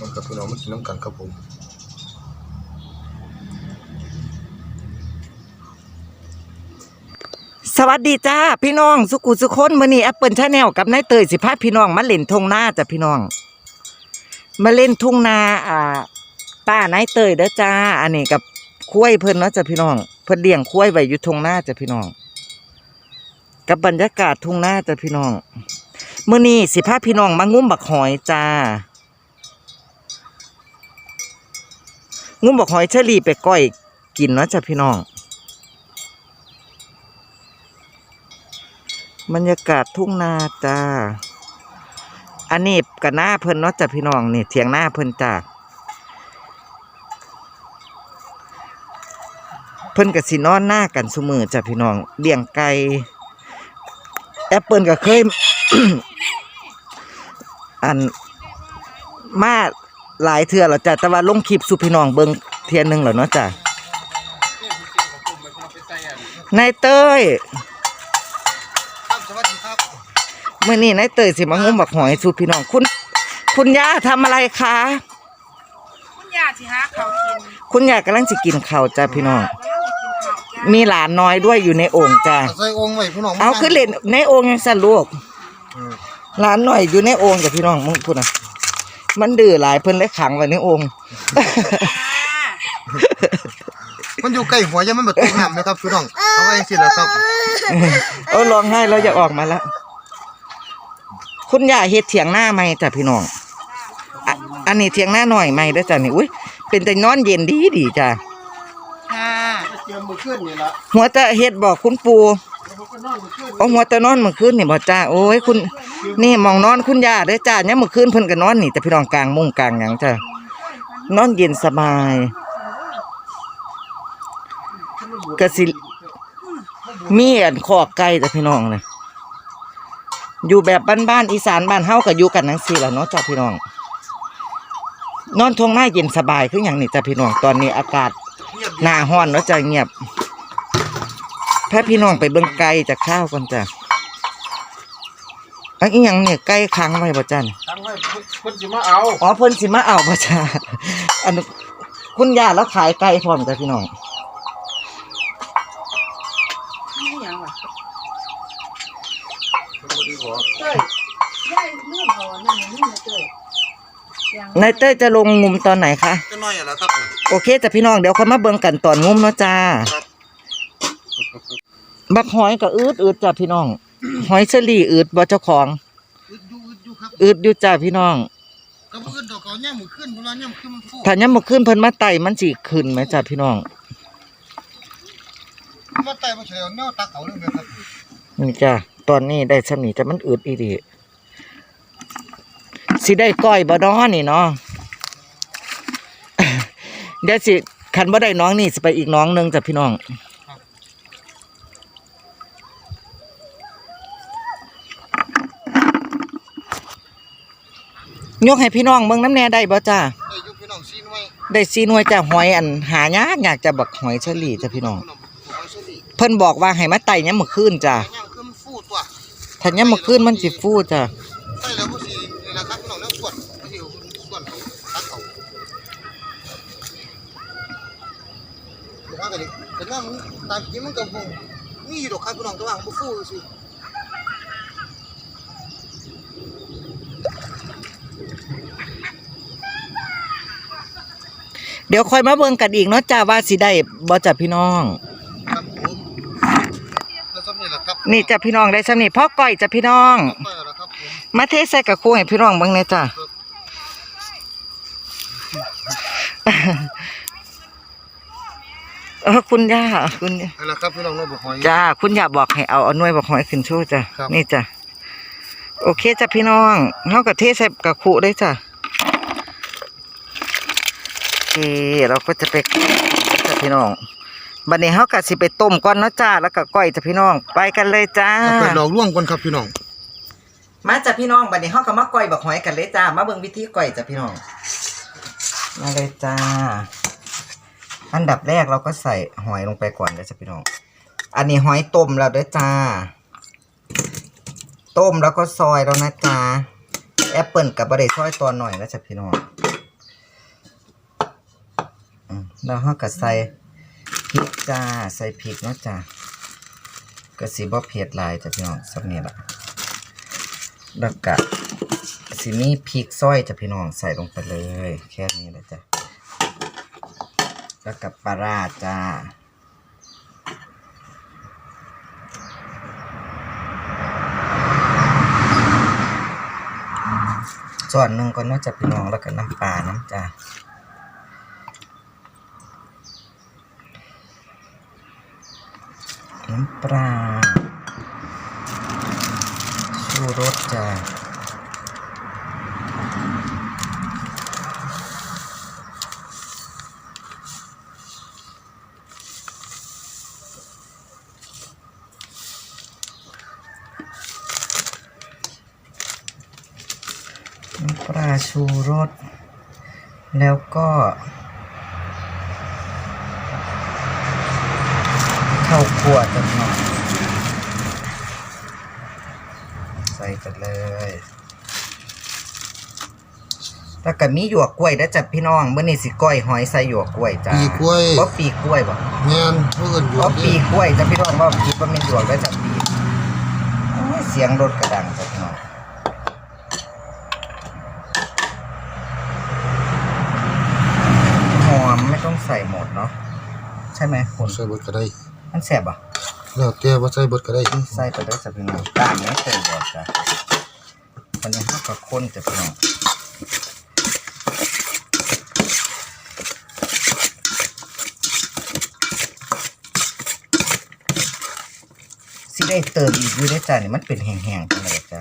มันกับพี่น้องมากินน้ำกันครับผมสวัสดีจ้าพี่น้องสุกุสุคนมื้อนี้แอปเปิลชาแนลกับนายเตยสิพาพี่น้องมาเล่นทุ่งนาจ้ะพี่น้อง มาเล่นทุ่งนาอ่าป้านายเตยเด้อจ้า อันนี้กับคุ้ยเพิ่นเนาะจ้ะพี่น้อง เพิ่นเลี้ยงคุ้ยไว้อยู่ทุ่งนาจ้ะพี่น้อง กับบรรยากาศทุ่งนาจ้ะพี่น้องมื้อนี้สิพาพี่น้องมางุ้มบักหอยจ้า งุ้มบักหอยเชอรี่ไปก้อยกินนะจ้ะพี่น้อง บรรยากาศทุ่งนาจ้า อันนี้กับหน้าเพิ่นเนาะจ้ะพี่น้องนี่เถียงหน้าเพิ่นจ้าเพิ่นกับสินอนหน้ากันซุมือจ้ะพี่น้องเลี้ยงไก่แอปเปิลก็เคยอันมา หลายเทื่อแล้วจ้ะแต่ว่าลงคลิปสู่พี่น้องเบิ่งเทียหนึงแล้วเนาะจ้ะนายเต้ยครับสวัสดีครับเมื่อนี้นายเตยสิมางุ้มบักหอยสู่พี่น้องคุณ คุณย่าทำอะไรคะ คุณยาสิฮะเขากินคุณย่ากำลังสิกินข้าวจ้าพี่น้องแล้วสิกินข้าวจ้ามีหลานน้อยด้วยอยู่ในโอ่งจ้าใส่องค์ไว้พี่น้องเอาขึ้นเล่นในโอ่งยังสั่นลูกเออหลานน้อยอยู่ในโอ่งจ้ะพี่น้องมึงพูดนะ มันดื้อหลายเพิ่นเลยขังไว้ในโอ่งมันอยู่ใกล้หัวยังมันแบบตกน้ำไหมครับพี่น้องเอาไว้สิละครับเออร้องไห้แล้วจะออกมาแล้วคุณย่าเฮ็ดเถียงหน้าไหมจ้ะพี่น้องอะอันนี้เถียงหน้าหน่อยไหมเด้อจ้ะนี่อุ้ยเป็นแต่นอนเย็นดีดีจ้ะค่ะเตรียมมือขึ้นนี่ละหัวจะเฮ็ดบอกคุณปู่ เอาหัวแต่นอนเมื่อคืนนี่บ่จ้าโอ้ยคุณนี่มองนอนคุณย่าเด้จ้าเนี่ยเมื่อคืนเพิ่นก็นอนนี่แต่พี่น้องกลางมุ้งกลางหยังจ้านอนเย็นสบายก็สิมีอันคอกไก่จ้ะพี่น้องเลยอยู่แบบบ้านๆอีสานบ้านเฮาก็อยู่กันจังซี่ล่ะเนาะจ้ะพี่น้อง นอนทวงหน้าเย็นสบายคือหยังนี่จ้ะพี่น้องตอนนี้อากาศหน้าห้อนเนาะจ้ะเงียบ พาพี่น้องไปเบิ่งไก่จากข้าวก่อนจ้ะอันอีหยังเนี่ยไก่ค้างไว้บ่จ้ะนี่ทั้งไว้เพิ่นสิมาเอาอ๋อเพิ่นสิมาเอาบ่จ้ะอันนี้คุณย่าแล้วขายไก่พร้อมจ้ะพี่น้องนี่หยังวะสวัสดีขอเต้ยยายลืมเอาอันนั่นนี่นะเต้ยยังนายเต้ยจะลงงุมตอนไหนคะจะน้อยอะละครับ โอเคจ้ะพี่น้องเดี๋ยวค่อยมาเบิ่งกันตอนงุมเนาะจ้าครั บักหอยก็อืดอืดจ้ะพี่น้อง หอยเชอรี่อืดบ่เจ้าของอึดอยู่อึดอยู่ครับอืดอยู่จ้ะพี่น้อง ก็บ่อึดดอกเขาย่ามมือขึ้นเวลาย่ามขึ้นมันฟูถ้ายังบ่ขึ้นเพิ่นมาไต่มันสิขึ้นไหมจ้ะพี่น้อง มาไต่มาเฉลียวแนวตักเอาเลยนะครับนี่จ้ะตอนนี้ได้สำนีแต่มันอืดอีดีสิได้ก้อยบ่น้อนี่เนาะ เดี๋ยวสิคันบ่ได้น้องนี่สิไปอีกน้องหนึงจ้ะพี่น้อง ยกให้พี่น้องเบิ่งน้ำแน่ได้บ่จ้าไอ้ยุพี่น้องซีนไว้ได้ซีหน่วยจ้าหอยอันหายากอยากจะบักหอยเชอรี่จ้ะพี่น้องพี่น้องเอาซะดิเพิ่นบอกว่าให้มาไต่ยามมื้อคืนจ้ะย่ามขึ้นมันฟูตัวถ้ายามมื้อคืนมันสิฟูจ้ะใช่แล้วก็สีนี่แหละครับพี่น้องแล้วส่วนก็สิเอาส่วนเขาตักเอาเดี๋ยวว่ากันดิแต่ว่ามันตามจริงมันก็บ่มีอยู่ดอกครับพี่น้องแต่ว่ามันบ่ฟูสิ เดี๋ยวค่อยมาเบิ่งกันอีกเนาะจ้าว่าสิได้บ่จ้ะพี่น้อง ครับผมแล้วซ้ำนี่แหละครับนี่จ้ะพี่น้องได้สำนี่พ่อก้อยจ้ะพี่น้องไปแล้วครับผมมาเทใส่กับครูให้พี่น้องเบิ่งแหน่จ้ะเออคุณย่าคุณไปแล้วครับพี่น้องน้องบ่หอย จ้าคุณย่าบอกให้เอาเอาหน่วยบอกหอยขึ้นโชว์จ้ะครับ นี่จ้ะโอเคจ้ะพี่น้องเฮาก็เทใส่กับครูได้จ้ะโอ เคเราก็จะไปจ้ะพี่น้องบัดนี้เฮาก็สิไปต้มก่อนเนาะจ้าแล้วก็ก้อยจ้ะพี่น้อง ไปกันเลยจ้า เอาไปดอกร่วงก่อนครับพี่น้อง มาจ้ะพี่น้องบัดนี้เฮาก็มาก้อยบักหอยกันเลยจ้า มาเบิ่งวิธีก้อยจ้ะพี่น้อง มาเลยจ้า อันดับแรกเราก็ใส่หอยลงไปก่อนเลยจ้ะพี่น้อง อันนี้หอยต้มแล้วเด้อจ้า ต้มแล้วก็ซอยแล้วนะจ้าแอปเปิลกับบะเดซอยตอนหน่อยนะจ้ะพี่น้อง อืมแล้วเราก็ใส่พริกจ้าใส่พริกเนาะจ้าก็สิบ่เผ็ดหลายจ้ะพี่น้องสักนี้ละแล้วก็สิมีพริกซอยจ้ะพี่น้องใส่ลงไปเลย แค่นี้แหละจ้ะแล้วกับปลาร้าจ้าส่วนหนึ่งก็น่าจะพี่น้องแล้วก็น้ำปลาน้ำจ้า น้ำปลาชูรสจ้าน้ำปลาชูรส แล้วก็ ข้าวคั่วจ้ะพี่น้องใส่กันเลยแล้วก็มีหยวกกล้วยแล้วจ้ะพี่น้องเมื่อนี้สิก้อยหอยใส่หยวกกล้วยจ้าปีกล้วยบ่ปีกล้วยบ่แม่นเพื่อนอยู่บ่ปีกล้วยจ้ะพี่น้องบ่ปีกบ่แม่นหยวกแล้วจ้ะปีกโอ้ยเสียงรถกระดังจ้ะพี่น้องหอมไม่ต้องใส่หมดเนาะใช่ไหมคุณใส่เบิดก็ได้ มันแสบอะแล้วแต่ว่าใส่เบิดก็ได้ใส่ไปได้จ้ะพี่น้องตามนี้เคยบอกจ้ะวันนี้ห้ากับคนจ้ะพี่น้องสิได้เติมอีกอยู่ได้อจ้ะนี่มันเป็นแห้งๆจังเลยจ้ะ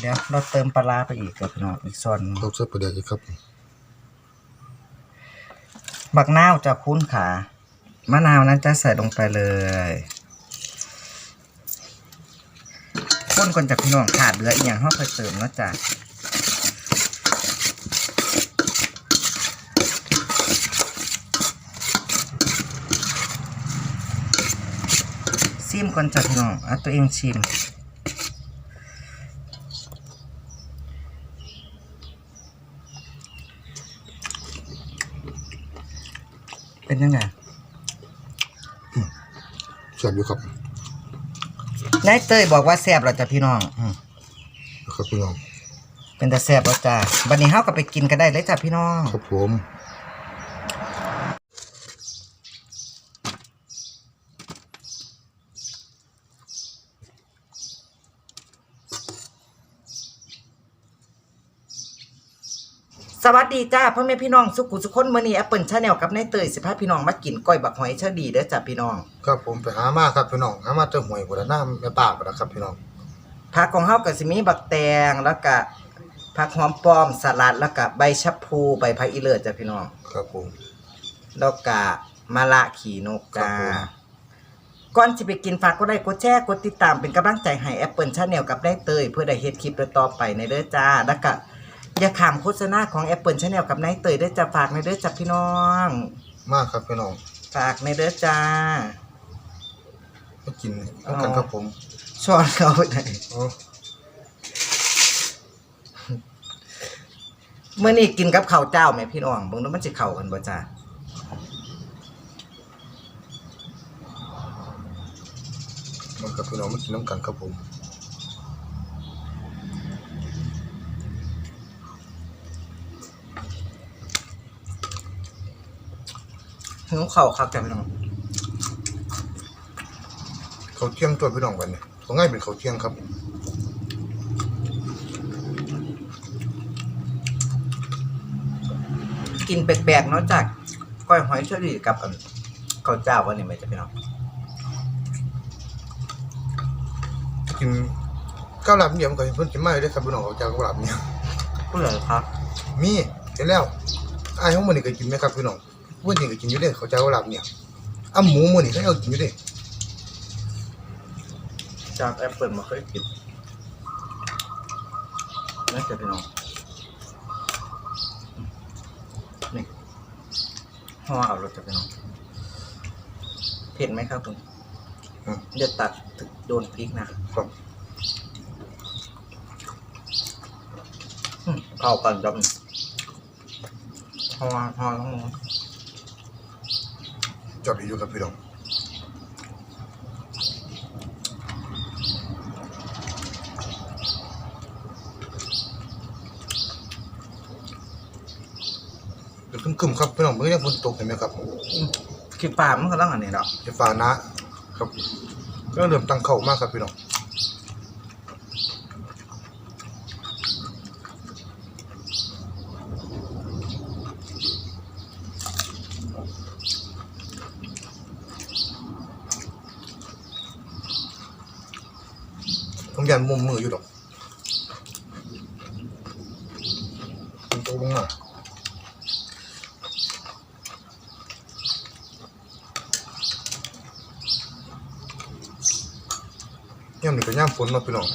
เดี๋ยวเราเติมปลาร้าไปอีกจ้ะพี่น้องอีกส่วนหนึ่งต้องใส่ประเดี๋ยวอีกครับบักนาวจะคุ้นขา มะนาวนั้นจะใส่ลงไปเลยข้นก่อนจากพี่น้องขาดเหลืออีกอย่างห้าเคยเติมนะจ้ะซิมก่อนจากพี่น้องเอาตัวเองชิม เป็นยังไง ซ่บอยู่ครับนายเต้ยบอกว่าแซ่บแล้วจ้ะพี่น้องอืมนะครับพี่น้องเป็นแต่แซ่บแล้วจ้าบันนี้เฮาก็ไปกินกันได้เลยจ้ะพี่น้อง ครับผม สวัสดีจ้าพ่อแม่พี่น้องสุขุสุขคนมื้อนี้แอปเปิลชาแนลกับนายเต้ยสิพาพี่น้องมากินก้อยบักหอยเชอดีเด้อจ้ะพี่น้องครับผมไปหามาครับพี่น้องหามาเจอหวยบ่ได้น้ำแม่ป้าบ่ได้ครับพี่น้องผักของเฮาก็สิมีบักแตงแล้วก็ผักหอมป้อมสลัดแล้วก็ใบชะพลูใบพะอีเลิศจ้ะพี่น้องครับผมแล้วก็มะละขีนกจ้าครับผมก่อนสิไปกินฝากก็ได้กดแชร์กดติดตามเป็นกำลังใจให้ Apple Channel กับได้เตยเพื่อได้เฮ็ดคลิปต่อๆไปในเด้อจ้าแล้วก็ อย่าขามโฆษณาของ Apple Channel กับนายเตยเด้อจ้าฝากในเด้อจ้าพี่น้อง มากครับพี่น้องฝากในเด้อจ้ามากินน้ำกันครับผมช้อนเขาไปไหนอ๋อเมื่อนี้กินกับข้าวเจ้าแม่พี่น้องเบิ่งแล้วมันสิเข้ากันบ่จ้ามาครับพี่น้องมากินน้ำกันครับผม หิวข้าวครับจ้าพี่น้องเขาวเที่ยงตัวพี่น้องวันนี้เขาง่ายเป็นเขาวเที่ยงครับกินแปลกๆเนาะจากก้อยหอยเชอรี่กับอันข้าวเจ้าวันนี้แม่จ้าพี่น้องกินข้าวหลามเหนียวกับเพิ่นกินมาเลยเด้อครับพี่น้องเขาเจ้าข้าวหลามเหนียวพูดเลยครับ มีเห็นแล้วไอ้ายของมันนี่ก็กินไหมครับพี่น้อง เพื่อนนี่ก็กินอยู่เด้อเขาเจ้าข้าวหลามเหนียวอ้ำหมูมันนี่เขาเอากินอยู่เด้อจากแอปเปิลมาเคยกินน่าจะพี่น้องนี่ห่อเอารถจะพี่น้องเผ็ดไหมครับคุณอืมเดี๋ยวตัดโดนพริกนะครับอืมเข้ากันจับพอพอต้อง จับอยู่ครับพี่น้องเดี๋ยวคึมๆครับพี่น้องเมื่อกี้ฝนตกเห็นไหมครับคลิปปลามันก็ต้องอันนี้ดอกจะฟ้านะครับก็เริ่มตั้งเข้ามากครับพี่น้องผมยันมุมมืออยู่ดอกมันโตลงมา ย่ำนี่ก็ย่ำฝนเนาะพี่น้อง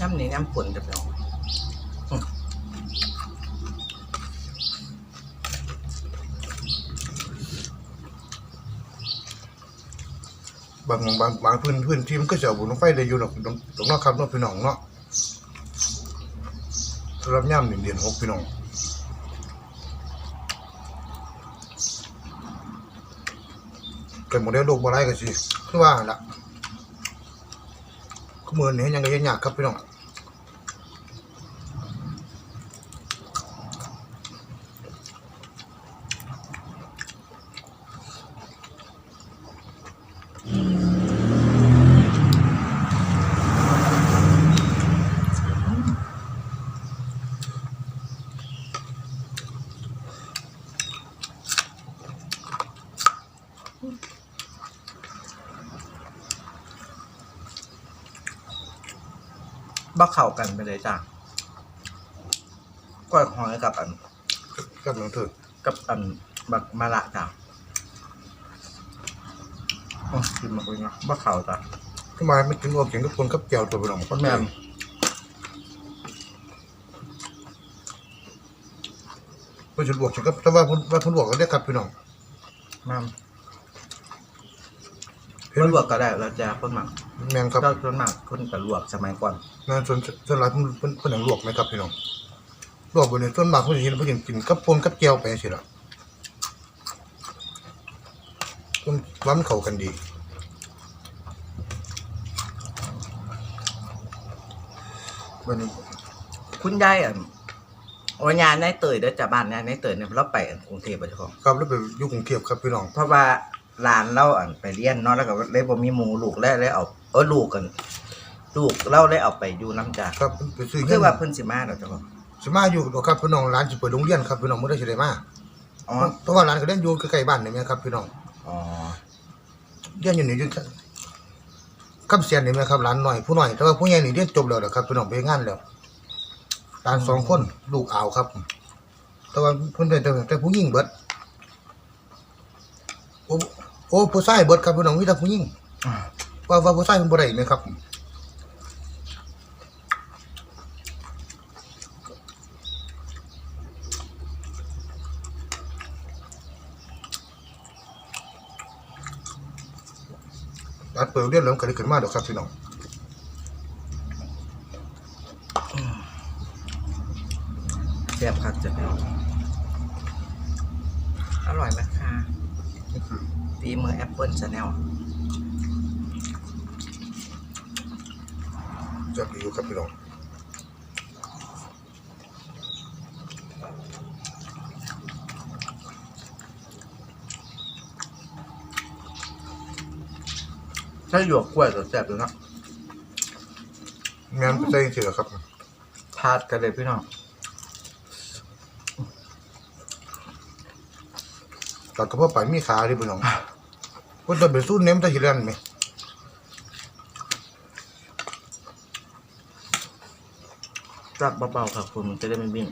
ย่ำนี้ย่ำฝนจะไปเอาบางบางบางพื้นพื้นที่มันก็จะเอาบุญลงไฟได้อยู่ดอกตรงตรงนอกครับเนาะพี่น้องเนาะสำหรับย่ำหนึ่งเดือนหกพี่น้อง เกิดหมดแล้วโรคบ่ไรก็สิคือว่าหั่นละขมือนี่ยังก็ยังยากครับพี่น้อง กันไปเลยจ้ะก้อยหอยกับอันครับน้องเถิดกับอันบักมะละจ้ะโอ้กินมาเลยนะบ่เข้าจ้ะทำไมไม่กินออกเสียงกับคนกับแก้วตัวพี่น้องคนแม่นเพื่อจะลวกเสียงกับแต่ว่าเพิ่นว่าเพิ่นลวกก็ได้ครับพี่น้องแม่นเห็นคนลวกก็ได้แล้วจ้ะคนหมัก แมงครับก็ส่วนมากคนก็ลวกสมัยก่อนแมงส่วนส่วนหลายเพิ่นเพิ่นเพิ่นหนังลวกไหมครับพี่น้องลวกบนนี้ส่วนมากเพิ่นสิเห็นเพิ่นกินกับปนกับแก้วไปสิล่ะเพิ่นว่ามันเข้ากันดีวันนี้คุณยายอะโอ้ยายนายเตยเด้อจ้ะบ้านยายนายเตยเนี่ยเราไปกรุงเทพบ่เจ้าของครับแล้วไปอยู่กรุงเทพครับพี่น้องเพราะว่า หลานเราอะไปเรียนเนาะแล้วก็เลยบ่มีหมู่ลูกแล้วเลยเอาเออลูกกัน ลูกเราเลยเอาไปอยู่น้ำจ้ะครับไปซื้อคือว่าเพิ่นสิมาดอกเจ้าของสิมาอยู่ดอกครับพี่น้องร้านสิเปิดโรงเรียนครับพี่น้องมื้อใดสิได้มาอ๋อเพราะว่าร้านก็เล่นอยู่ใกล้ๆบ้านนี่แม่ครับพี่น้องอ๋อเรียนอยู่นี่อยู่คำเสียนนี่แม่ครับร้านน้อยผู้น้อยแต่ว่าผู้ใหญ่นี่เรียนจบแล้วนะครับพี่น้องไปงานแล้วร้านสองคนลูกอาวครับ แต่ว่าเพิ่นเป็นแต่แต่ผู้หญิงเบิดโอ้ โอ้ผู้ชายเบิดครับพี่น้องมีแต่ผู้หญิงอ่าว่าว่าผู้ชายมันบ่ได้ไหมครับร้านเปิดเรียนแล้วมันก็ได้ขึ้นมาดอกครับพี่น้องแซ่บคักจ้ะแล้วอร่อยไหมคะ ฝีมือแอปเปิลชาแนลจะไปอยู่ครับพี่น้องถ้าหยวกกล้วยก็แซ่บอยู่เนะงานไปใส่เฉยๆครับพาดกันเลยพี่น้อง ตัดกระเพาะไปมีขาดิพี่น้อง ก็จะเป็นสู้เน้มตะหิรันไหมจับเบาๆครับคุณมันจะได้ไม่วิ่ง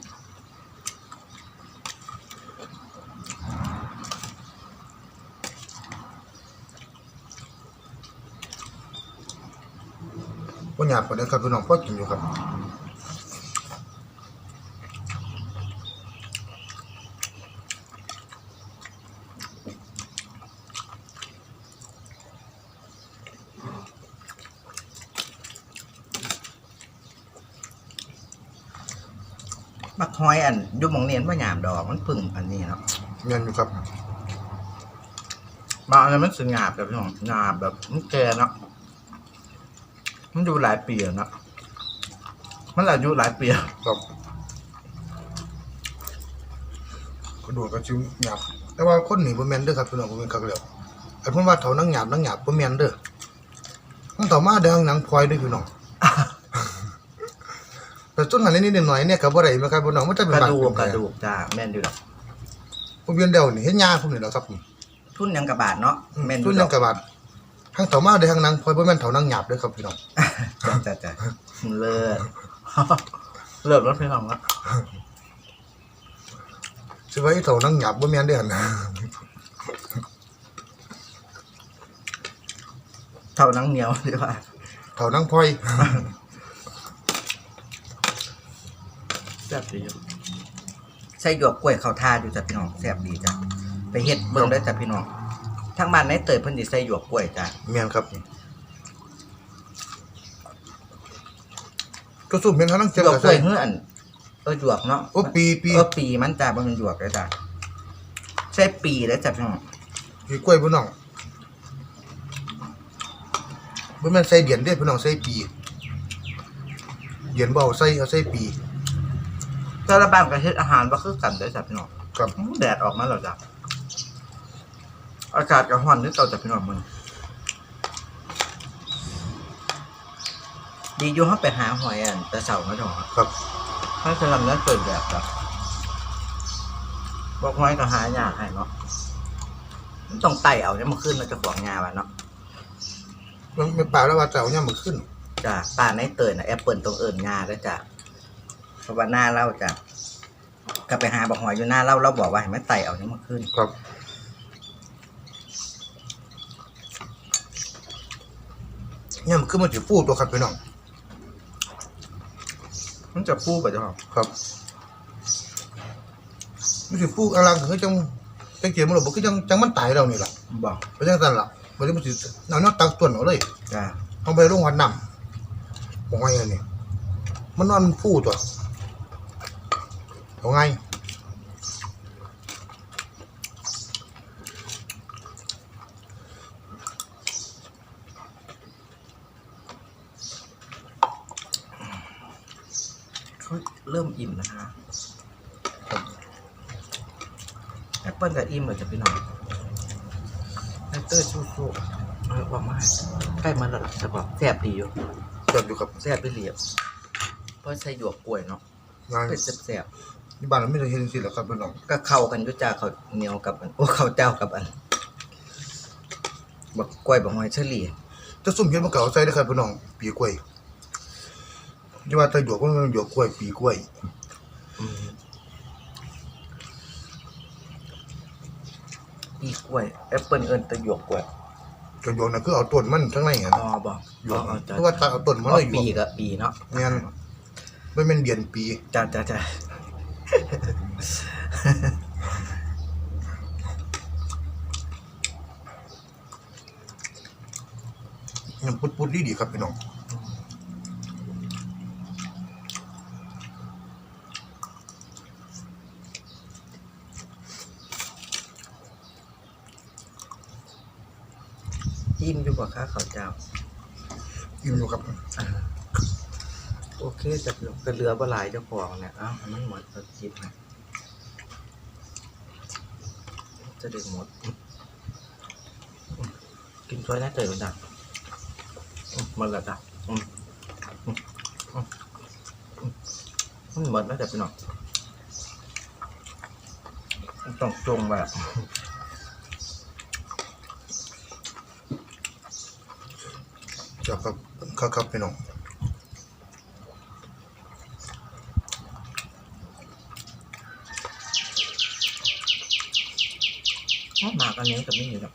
ว่าหยาบกว่านี้ครับพี่น้องพ่อกินอยู่ครับ มักห อยอันอยุบมองเนียนว่าหยามดอกมันพึ่งอันนี้เนาะเงินอยู่ครับบางอันนั้นมันสึงหยาบแบบพี่น้องหยาบแบบมันแก่เนาะมันอยู่หลายปีแล้วเนาะมันอายุหลายปีแล้วครับกระโดดกระชิวหยาบแต่ว่าคนหนีบ่แม่นเด้อครับพี่น้องบ่แม่นคักแล้วไอ้เพิ่นว่าเฒ่านังหยาบนังหยาบบ่แม่นเด้อมันเฒ่ามาเด้อหนังพลอยเด้อพี่น้อง แต่ต้นนั้นนิดๆหน่อยๆเนี่ยก็บ่ได้แม่ครับพี่น้องมันจะเป็นกระบาดดูกเป็นกแผลระดูกจ้าแม่นอยู่ดอกผมเวียนเดียวนี่เฮ็ดยาผมนี่แหละครับทุนยังกระบาดเนาะแม่นอทุยู่นดยัองกกระบาดทั้งเฒ่ามาเด้อทั้งหนังพลอยบ่แม่นเฒ่านังหยาบเด้อครับพี่น้องจ้าจ้าจ้าเลิศเลิศแล้วพี่น้องละสิว่าไอ้เฒ่านังหยาบบ่แม่นเด้อหั่นนะเท่านังเหนียวดีกว่าเฒ่านังพลอย แซ่บดีอยู่ใส่หยวกกล้วยเข้าท่าอยู่จ้ะพี่น้องแซ่บดีจ้ะไปเฮ็ดเบิ่งได้อจ้ะพี่น้องทางบ้านในเตยเพิ่นสิใส่หยวกกล้วยจ้ะแม่นครับก็สู้เป็นทั้งนังหเจ็บยวกก็กล้ใส่วยเฮืออันเออหยวกเนาะ โอ้ปีปีเออปีมันจ้ะบ่แมันหยวกเลยจ้ะใช่ปีแล้วจ้ะพี่น้องปีกล้วยพี่น้องบ่แม่นใส่เดียนเด้อพี่น้องใส่ปีเดียนบ่เอาใส่เอาใส่ปี แต่ละบ้านก็เฮ็ดอาหารบ่คือกันเด้อจ้ะพี่น้องครับอื้อแดดออกมาแล้วจ้ะอากาศก็ร้อนนึกเก่าจ้ะพี่น้องมันดีอยู่เฮาไปหาหอยอันแต่เช้ามาดอกครับถ้าจะทำนั้นเปิดแบบครับบอกไว้ก็หายากให้เนาะมันต้องไต่เอาเนี่ยมาขึ้นมันจะขวางงาว่ะเนาะมันไม่ป่าแล้วว่าจะเอาเนี่ยามมาขึ้น จ้ะป่าในเตยนะแอปเปิลตรงเอิญงาด้วยจ้ะ เพราะว่าหน้าเล่าจ้ะก็ไปหาบอกหอยอยู่หน้าเล่าเราบอกว่าให้ไม่ไต่เอาเนี่ยมาขึ้นครับ เนี่ยมันขึ้นมาสิฟูตัวครับพี่น้อง มันจะฟูไปจ้ะครับมันสิฟูอลังคือจังจังเกียมันหรอกบ่คือจังจังมันตายแล้วนี่ล่ะบอกเพราะจังซั่นล่ะบ่ได้มันสิเอาเนาะตักต้นเอาเลยจ้ะเอาไปลงวัดน้ำบ่ไงอันนี้มันนอนฟูตัว เอาไงเขาเริ่มอิ่มนะฮะแอปเปิลกับอิ่มเลยจ้ะพี่น้องไอเตอร์สู้ๆเอาบอกมาให้ใกล้มันแล้วล่ะจะบอกแซ่บดีอยู่เกิดอยู่กับแซ่บไปเหลียบเพราะใส่หยวกกล้วยเนาะงาน เป็นแซ่บ ที่บ้านเราไม่ได้เห็นสิแหละครับพี่น้องๆก็เข้ากันด้วยจ้าเขาวเหนียวกับอันโอ้ข้าวเจ้ากับอันบักกล้วยบักหอยเฉลี่ยจะซุ่มเห็นมันเก่าใส่ได้ครับพี่น้องปีกล้วยที่ว่าแตะหยวกก็มันหยวกกล้วยปีกล้วยปีกล้วยแอปเปิลเอิญแตะหยวกกล้วยก็หยวกน่ะคือเอาต้นมันทั้งในอะอ๋อบอกหยวกอ๋อจ้าเพราะว่าตัดเอาต้นมันอ๋อเลยหยวปีกกับปีเนาะงั้นไม่เป็นเดือนปี จ้าจ้าจ้า ยังปุดๆดีๆครับพี่น้องอิ่มอยู่กว่าข้าข้าวเจ้าอิ่มอยู่ครับ โอเคจะกระเรือปลาไหลายเจ้าของเนี่ยเอ้ามันหมดก็คิดนะจะเด็กหมด กินช่วยน่าเจอกันจ้ะอืมหมันละจ้ะอืมอืมอืมอืมมันหมดแล้วแต่พี่น้องต้องจงแบบจะครับครับครับพี่น้องากอันนี้กับไม่เห็นีหรอก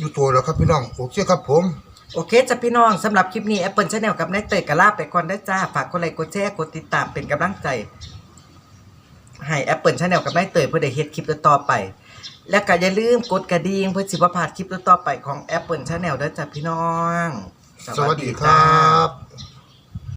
อยู่ตัวแล้วครับพี่น้องโอเคครับผม โอเคจ้ะพี่น้องสำหรับคลิปนี้ Apple Channel กับนายเตยกะลาไปก่อนได้จ้า ฝากกดไลค์กดแชร์กดติดตามเป็นกำลังใจ ให้ Apple Channel กับนายเตยเพื่อได้เฮ็ดคลิปต่อไป และก็อย่าลืมกดกระดิ่งเพื่อสิบ่พลาดคลิปต่อไปของ Apple Channel ด้วยจ้ะพี่น้อง สวัสดีครับ